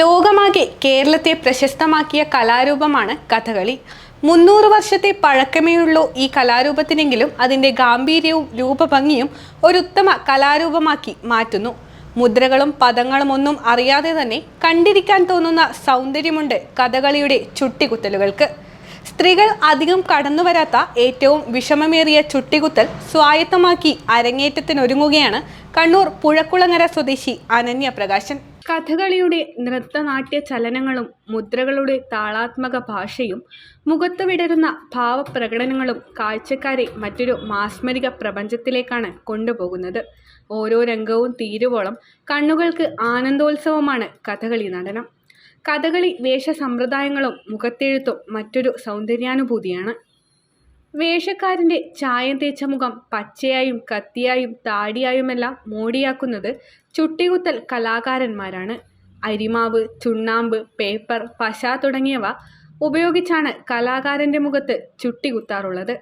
ലോകമാകെ കേരളത്തെ പ്രശസ്തമാക്കിയ കലാരൂപമാണ് കഥകളി. മുന്നൂറ് വർഷത്തെ പഴക്കമേയുള്ളൂ ഈ കലാരൂപത്തിനെങ്കിലും അതിന്റെ ഗാംഭീര്യവും രൂപഭംഗിയും ഒരു ഉത്തമ കലാരൂപമാക്കി മാറ്റുന്നു. മുദ്രകളും പദങ്ങളും ഒന്നും അറിയാതെ തന്നെ കണ്ടിരിക്കാൻ തോന്നുന്ന സൗന്ദര്യമുണ്ട് കഥകളിയുടെ ചുട്ടികുത്തലുകൾക്ക് സ്ത്രീകൾ അധികം കടന്നുവരാത്ത ഏറ്റവും വിഷമമേറിയ ചുട്ടികുത്തൽ സ്വായത്തമാക്കി അരങ്ങേറ്റത്തിനൊരുങ്ങുകയാണ് കണ്ണൂർ പുഴക്കുളങ്ങര സ്വദേശി അനന്യ പ്രകാശൻ. കഥകളിയുടെ നൃത്തനാട്യ ചലനങ്ങളും മുദ്രകളുടെ താളാത്മക ഭാഷയും മുഖത്ത് വിടരുന്ന ഭാവപ്രകടനങ്ങളും കാഴ്ചക്കാരെ മറ്റൊരു മാസ്മരിക പ്രപഞ്ചത്തിലേക്കാണ് കൊണ്ടുപോകുന്നത്. ഓരോ രംഗവും തീരുവോളം കണ്ണുകൾക്ക് ആനന്ദോത്സവമാണ് കഥകളി നടനം. കഥകളി വേഷസമ്പ്രദായങ്ങളും മുഖത്തെഴുത്തും മറ്റൊരു സൗന്ദര്യാനുഭൂതിയാണ്. വേഷക്കാരന്റെ ചായം തേച്ച മുഖം പച്ചയായും കത്തിയായും താടിയായുമെല്ലാം മോടിയാക്കുന്നത് ചുട്ടികുത്തൽ കലാകാരന്മാരാണ്. അരിമാവ് ചുണ്ണാമ്പ് പേപ്പർ പശ തുടങ്ങിയവ ഉപയോഗിച്ചാണ് കലാകാരന്റെ മുഖത്ത് ചുട്ടികുത്താറുള്ളത്.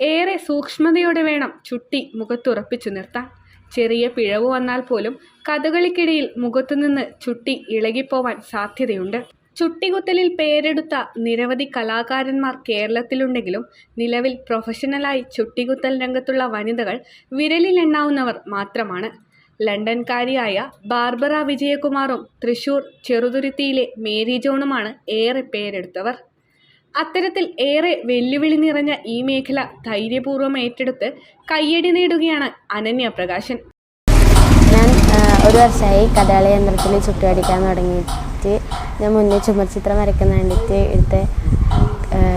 ഏറെ സൂക്ഷ്മതയോടെ വേണം ചുട്ടി മുഖത്തുറപ്പിച്ചു നിർത്താൻ. ചെറിയ പിഴവ് വന്നാൽ പോലും കഥകളിക്കിടയിൽ മുഖത്തുനിന്ന് ചുട്ടി ഇളകിപ്പോവാൻ സാധ്യതയുണ്ട്. ചുട്ടികുത്തലിൽ പേരെടുത്ത നിരവധി കലാകാരന്മാർ കേരളത്തിലുണ്ടെങ്കിലും നിലവിൽ പ്രൊഫഷണലായി ചുട്ടികുത്തൽ രംഗത്തുള്ള വനിതകൾ വിരലിലെണ്ണാവുന്നവർ മാത്രമാണ്. ലണ്ടൻകാരിയായ ബാർബറ വിജയകുമാറും തൃശൂർ ചെറുതുരുത്തിയിലെ മേരി ജോണുമാണ് ഏറെ പേരെടുത്തവർ. അത്തരത്തിൽ ഏറെ വെല്ലുവിളി നിറഞ്ഞ ഈ മേഖല ധൈര്യപൂർവം ഏറ്റെടുത്ത് കയ്യടി നേടുകയാണ് അനന്യ പ്രകാശൻ. ഞാൻ ഒരു വർഷമായി കഥകളി യന്ത്രത്തിന് ചുറ്റുപടിക്കാൻ തുടങ്ങിയിട്ട് ഞാൻ മുന്നേ ചുമർചിത്രം വരയ്ക്കുന്ന വേണ്ടിയിട്ട് ഇവിടുത്തെ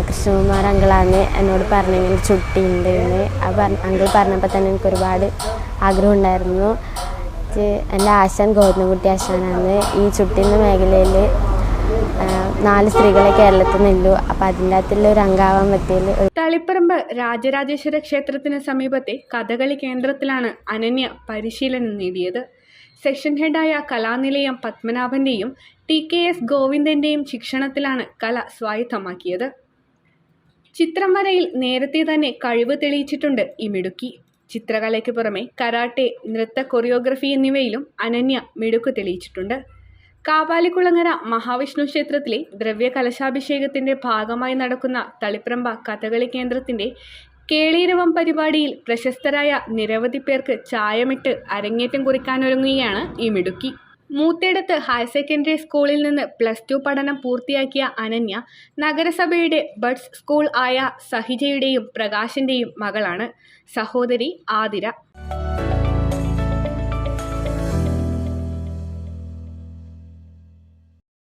കൃഷ്ണകുമാർ അങ്കിളാണ് എന്നോട് പറഞ്ഞെങ്കിൽ ചുട്ടിയുണ്ട് എന്ന് ആ പറഞ്ഞ അങ്കിൾ പറഞ്ഞപ്പോൾ തന്നെ എനിക്ക് ഒരുപാട് ആഗ്രഹം ഉണ്ടായിരുന്നു. എന്റെ ആശാൻ ഗോവിന്ദൻകുട്ടി ആശാനാണ്. ഈ ചുട്ടിന്ന മേഖലയിൽ നാല് സ്ത്രീകളെ കേരളത്തിൽ നിന്നുള്ളൂ അപ്പൊ അതിന്റെ അകത്തുള്ള ഒരു അംഗാവാൻ പറ്റിയതിൽ ഒരു തളിപ്പറമ്പ് രാജരാജേശ്വര ക്ഷേത്രത്തിന് സമീപത്തെ കഥകളി കേന്ദ്രത്തിലാണ് അനന്യ പരിശീലനം നേടിയത്. സെക്ഷൻ ഹെഡായ കലാനിലയം പത്മനാഭന്റെയും ടി കെ എസ് ഗോവിന്ദന്റെയും ശിക്ഷണത്തിലാണ് കല സ്വായത്തമാക്കിയത്. ചിത്രം വരയിൽ നേരത്തെ തന്നെ കഴിവ് തെളിയിച്ചിട്ടുണ്ട് ഈ മിടുക്കി. ചിത്രകലയ്ക്ക് പുറമെ കരാട്ടെ നൃത്ത കൊറിയോഗ്രഫി എന്നിവയിലും അനന്യ മിടുക്ക് തെളിയിച്ചിട്ടുണ്ട്. കാപാലിക്കുളങ്ങര മഹാവിഷ്ണു ക്ഷേത്രത്തിലെ ദ്രവ്യ കലശാഭിഷേകത്തിന്റെ ഭാഗമായി നടക്കുന്ന തളിപ്രമ്പ കഥകളി കേന്ദ്രത്തിന്റെ കേളീരവം പരിപാടിയിൽ പ്രശസ്തരായ നിരവധി പേർക്ക് ചായമിട്ട് അരങ്ങേറ്റം കുറിക്കാനൊരുങ്ങുകയാണ് ഈ മിടുക്കി. മൂത്തേടത്ത് ഹയർ സെക്കൻഡറി സ്കൂളിൽ നിന്ന് പ്ലസ് ടു പഠനം പൂർത്തിയാക്കിയ അനന്യ നഗരസഭയുടെ ബഡ്സ് സ്കൂൾ ആയ സഹിജയുടെയും പ്രകാശിന്റെയും മകളാണ്. സഹോദരി ആതിര.